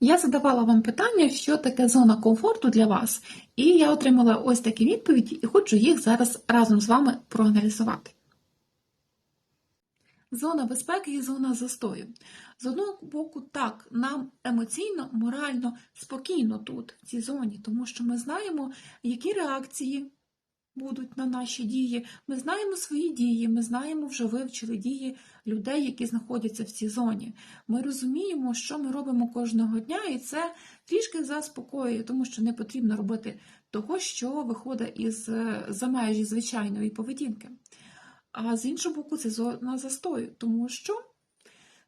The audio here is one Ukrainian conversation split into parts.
Я задавала вам питання, що таке зона комфорту для вас, і я отримала ось такі відповіді, і хочу їх зараз разом з вами проаналізувати. Зона безпеки і зона застою. З одного боку, так, нам емоційно, морально спокійно тут, в цій зоні, тому що ми знаємо, які реакції будуть на наші дії. Ми знаємо свої дії, ми знаємо, вже вивчили дії людей, які знаходяться в цій зоні. Ми розуміємо, що ми робимо кожного дня, і це трішки заспокоює, тому що не потрібно робити того, що виходить із е, за межі звичайної поведінки. А з іншого боку, це зона застою, тому що,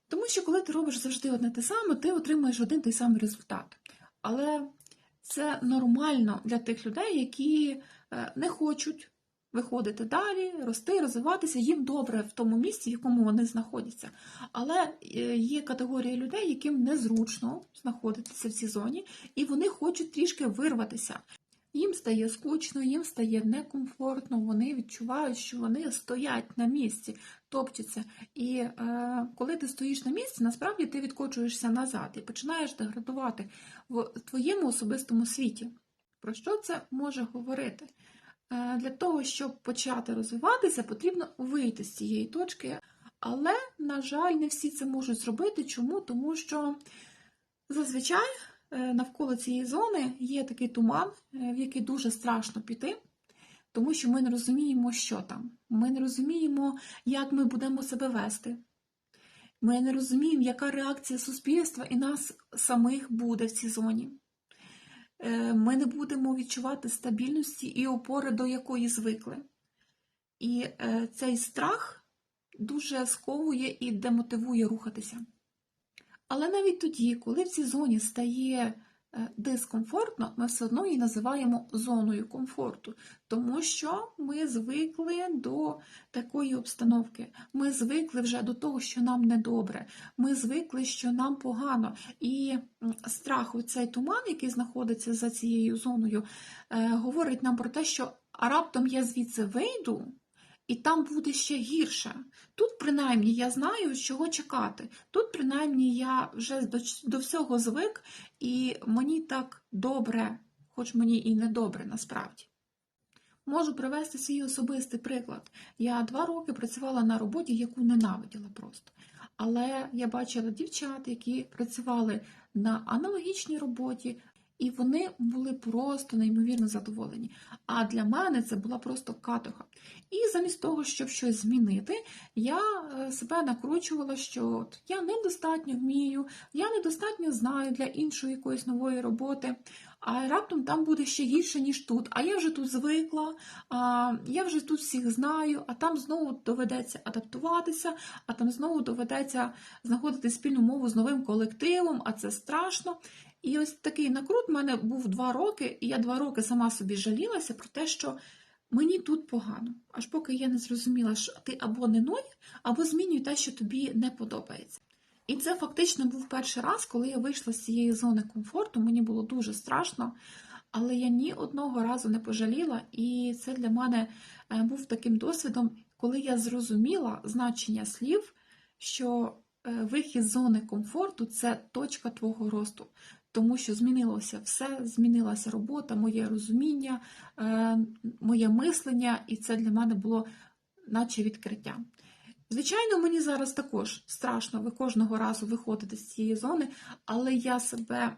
тому що коли ти робиш завжди одне те саме, ти отримуєш один той самий результат. Але це нормально для тих людей, які не хочуть виходити далі, рости, розвиватися. Їм добре в тому місці, в якому вони знаходяться. Але е, є категорія людей, яким незручно знаходитися в цій зоні, і вони хочуть трішки вирватися. Їм стає скучно, їм стає некомфортно, вони відчувають, що вони стоять на місці, топчуться. І е, коли ти стоїш на місці, насправді ти відкочуєшся назад і починаєш деградувати в твоєму особистому світі. Про що це може говорити? Е, для того, щоб почати розвиватися, потрібно вийти з цієї точки. Але, на жаль, не всі це можуть зробити. Чому? Тому що зазвичай е, навколо цієї зони є такий туман, е, в який дуже страшно піти, тому що ми не розуміємо, що там. Ми не розуміємо, як ми будемо себе вести. Ми не розуміємо, яка реакція суспільства і нас самих буде в цій зоні. Е, Ми не будемо відчувати стабільності і опори, до якої звикли. І е, цей страх дуже сковує і демотивує рухатися. Але навіть тоді, коли в цій зоні стає дискомфортно, ми все одно її називаємо зоною комфорту, тому що ми звикли до такої обстановки. Ми звикли вже до того, що нам недобре. Ми звикли, що нам погано. І страх, цей туман, який знаходиться за цією зоною, е, говорить нам про те, що а раптом я звідси вийду. І там буде ще гірше. Тут, принаймні, я знаю, чого чекати. Тут, принаймні, я вже до, до всього звик, і мені так добре, хоч мені і не добре насправді. Можу привести свій особистий приклад. Я два роки працювала на роботі, яку ненавиділа просто. Але я бачила дівчат, які працювали на аналогічній роботі, і вони були просто неймовірно задоволені. А для мене це була просто каторга. І замість того, щоб щось змінити, я е, себе накручувала, що от я недостатньо вмію, я недостатньо знаю для іншої якоїсь нової роботи. А раптом там буде ще гірше, ніж тут. А я вже тут звикла, а я вже тут всіх знаю, а там знову доведеться адаптуватися, а там знову доведеться знаходити спільну мову з новим колективом, а це страшно. І ось такий накрут в мене був два роки, і я два роки сама собі жалілася про те, що мені тут погано. Аж поки я не зрозуміла, що ти або не ной, або змінюй те, що тобі не подобається. І це фактично був перший раз, коли я вийшла з цієї зони комфорту. Мені було дуже страшно, але я ні одного разу не пожаліла, і це для мене е, був таким досвідом, коли я зрозуміла значення слів, що е, вихід з зони комфорту це точка твого росту. Тому що змінилося все, змінилася робота, моє розуміння, е, моє мислення, і це для мене було наче відкриття. Звичайно, мені зараз також страшно ви кожного разу виходити з цієї зони, але я себе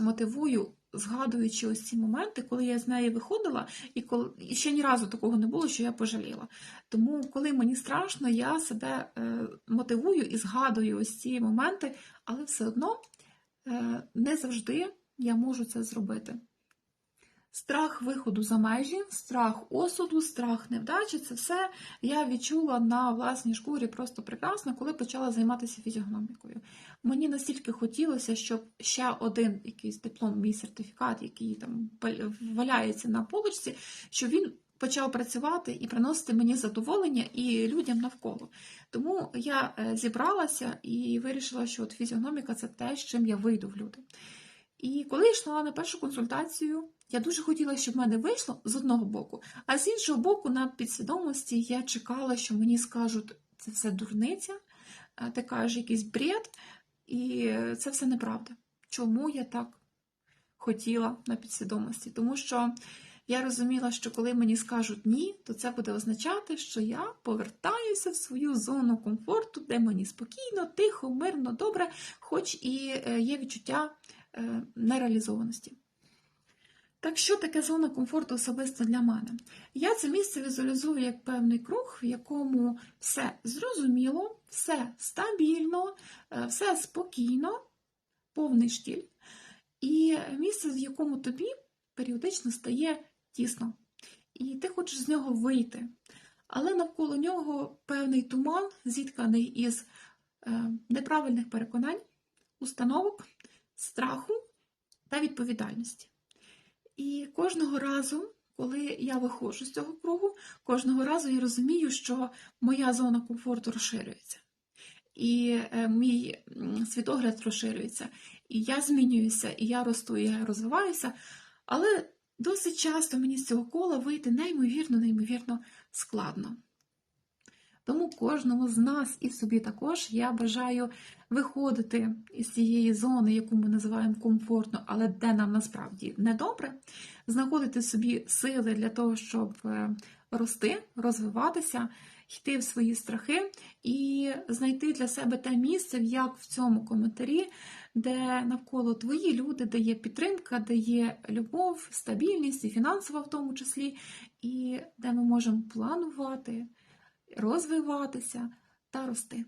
мотивую, згадуючи ось ці моменти, коли я з неї виходила, і коли ще ні разу такого не було, що я пожаліла. Тому, коли мені страшно, я себе е, мотивую і згадую ось ці моменти, але все одно не завжди я можу це зробити. Страх виходу за межі, страх осуду, страх невдачі це все я відчула на власній шкурі просто прекрасно, коли почала займатися фізіогномікою. Мені настільки хотілося, щоб ще один якийсь диплом, мій сертифікат, який там валяється на полочці, щоб він почав працювати і приносити мені задоволення і людям навколо. Тому я е, зібралася і вирішила, що от фізіогноміка це те, з чим я вийду в люди. І коли я йшла на першу консультацію, я дуже хотіла, щоб в мене вийшло з одного боку, а з іншого боку, на підсвідомості я чекала, що мені скажуть, це все дурниця, ти кажеш якийсь бред, і це все неправда. чому я так хотіла на підсвідомості. Тому що я розуміла, що коли мені скажуть ні, то це буде означати, що я повертаюся в свою зону комфорту, де мені спокійно, тихо, мирно, добре, хоч і е, є відчуття е, нереалізованості. Так що таке зона комфорту особисто для мене? Я це місце візуалізую як певний круг, в якому все зрозуміло, все стабільно, е, все спокійно, повний штіль, і місце, в якому тобі періодично стає тісно. І ти хочеш з нього вийти. Але навколо нього певний туман, зітканий із е, неправильних переконань, установок, страху та відповідальності. І кожного разу, коли я виходжу з цього кругу, кожного разу я розумію, що моя зона комфорту розширюється. І е, мій світогляд розширюється, і я змінююся, і я росту, і я розвиваюся. Але досить часто мені з цього кола вийти неймовірно, неймовірно складно. Тому кожному з нас і собі також я бажаю виходити із цієї зони, яку ми називаємо комфортно, але де нам насправді недобре, знаходити собі сили для того, щоб е, рости, розвиватися, йти в свої страхи і знайти для себе те місце, як в цьому коментарі, де навколо твої люди, де є підтримка, де є любов, стабільність і фінансова в тому числі, і де ми можемо планувати, розвиватися та рости.